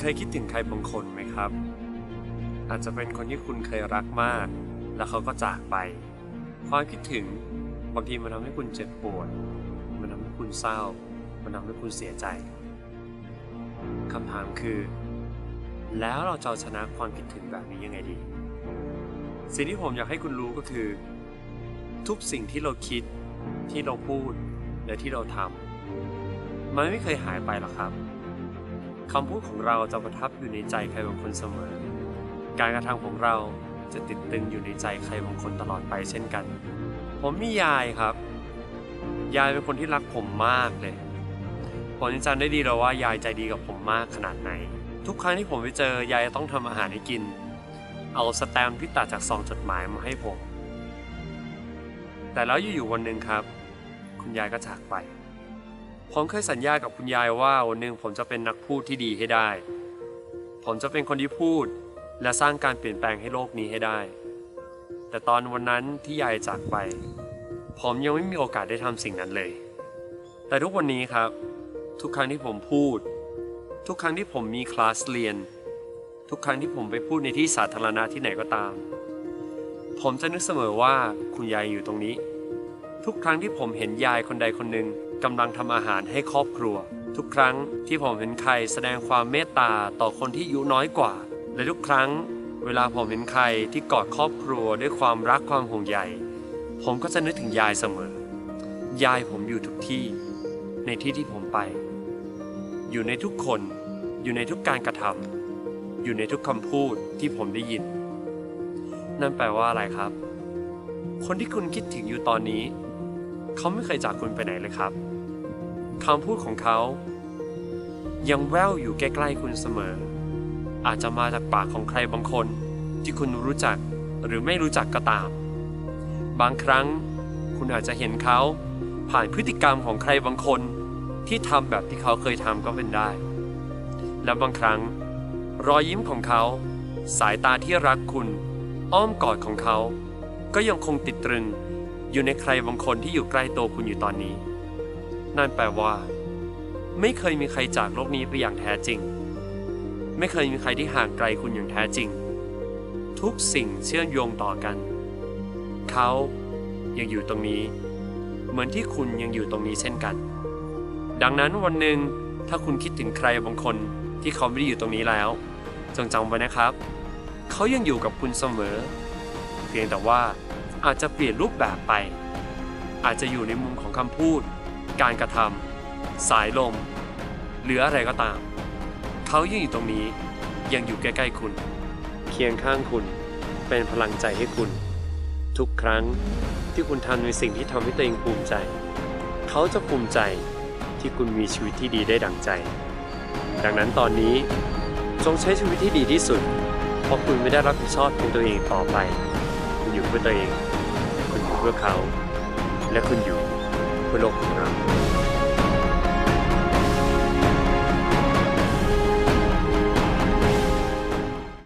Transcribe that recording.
เคยคิดถึงใครบางคนไหมครับ อาจจะเป็นคนที่คุณเคยรักมาก แล้วเขาก็จากไป ความคิดถึงบางทีมันทำให้คุณเจ็บปวด มันทำให้คุณเศร้า มันทำให้คุณเสียใจคำถามคือ แล้วเราจะเอาชนะความคิดถึงแบบนี้ยังไงดี สิ่งที่ผมอยากให้คุณรู้ก็คือ ทุกสิ่งที่เราคิดที่เราพูดและที่เราทำมันไม่เคยหายไปหรอกครับ คำพูดของเราจะประทับอยู่ในใจใครบางคนเสมอ การกระทำของเราจะติดตึงอยู่ในใจใครบางคนตลอดไปเช่นกัน ผมมียายครับ ยายเป็นคนที่รักผมมากเลย ผมยังจำได้ดีเลยว่ายายใจดีกับผมมากขนาดไหน ทุกครั้งที่ผมไปเจอยายจะต้องทำอาหารให้กิน เอาสแตมป์ที่ตัดจากซองจดหมายมาให้ผม แต่แล้วอยู่ๆวันหนึ่งครับ คุณยายก็จากไป ผมเคยสัญญากับคุณยายว่าวันหนึ่งผมจะเป็นนักพูดที่ดีให้ได้ ผมจะเป็นคนที่พูด และสร้างการเปลี่ยนแปลงให้โลกนี้ให้ได้ แต่ตอนวันนั้นที่ยายจากไป ผมยังไม่มีโอกาสได้ทำสิ่งนั้นเลย แต่ทุกวันนี้ครับ ทุกครั้งที่ผมพูด ทุกครั้งที่ผมมีคลาสเรียน ทุกครั้งที่ผมไปพูดในที่สาธารณะที่ไหนก็ตาม ผมจะนึกเสมอว่าคุณยายอยู่ตรงนี้ ทุกครั้งที่ผมเห็นยายคนใดคนหนึ่ง กำลังทำอาหารให้ครอบครัว ทุกครั้งที่ผมเห็นใครแสดงความเมตตาต่อคนที่อายุน้อยกว่า และทุกครั้ง เวลาผมเห็นใครที่กอดครอบครัวด้วยความรักความห่วงใยผมก็จะนึกถึงยายเสมอ ยายผมอยู่ทุกที่ ในที่ที่ผมไป อยู่ในทุกคน อยู่ในทุกการกระทำอยู่ในทุกคำพูดที่ผมได้ยิน นั่นแปลว่าอะไรครับ คนที่คุณคิดถึงอยู่ตอนนี้ เขาไม่เคยจากคุณไปไหนเลยครับคำพูดของเขา ยังแววอยู่ใกล้ๆคุณเสมอ อาจจะมาจากปากของใครบางคนที่คุณรู้จักหรือไม่รู้จักก็ตาม บางครั้งคุณอาจจะเห็นเขาผ่านพฤติกรรมของใครบางคนที่ทำแบบที่เขาเคยทำก็เป็นได้ และบางครั้ง รอยยิ้มของเขา สายตาที่รักคุณ อ้อมกอดของเขา ก็ยังคงติดตรึง อยู่ในใครบางคนที่อยู่ใกล้ตัวคุณอยู่ตอนนี้ นั่นแปลว่า ไม่เคยมีใครจากโลกนี้ไปอย่างแท้จริง ไม่เคยมีใครที่ห่างไกลคุณอย่างแท้จริง ทุกสิ่งเชื่อมโยงต่อกัน เขายังอยู่ตรงนี้ เหมือนที่คุณยังอยู่ตรงนี้เช่นกัน ดังนั้นวันหนึ่งถ้าคุณคิดถึงใครบางคนที่เขาไม่ได้อยู่ตรงนี้แล้ว จงจำไว้นะครับ เขายังอยู่กับคุณเสมอ เพียงแต่ว่า อาจจะเปลี่ยนรูปแบบไป อาจจะอยู่ในมุมของคำพูด การกระทำสายลม หรืออะไรก็ตาม เขายังอยู่ตรงนี้ ยังอยู่ใกล้ๆคุณ เคียงข้างคุณ เป็นพลังใจให้คุณ ทุกครั้งที่คุณทำในสิ่งที่ทำให้ตัวเองภูมิใจ เขาจะภูมิใจที่คุณมีชีวิตที่ดีได้ดังใจ ดังนั้นตอนนี้จงใช้ชีวิตที่ดีที่สุด เพราะคุณไม่ได้รับผิดชอบเพียงตัวเองต่อไป อยู่เพื่อตัวเอง คุณอยู่เพื่อเขา และคุณอยู่เพื่อโลกของเรา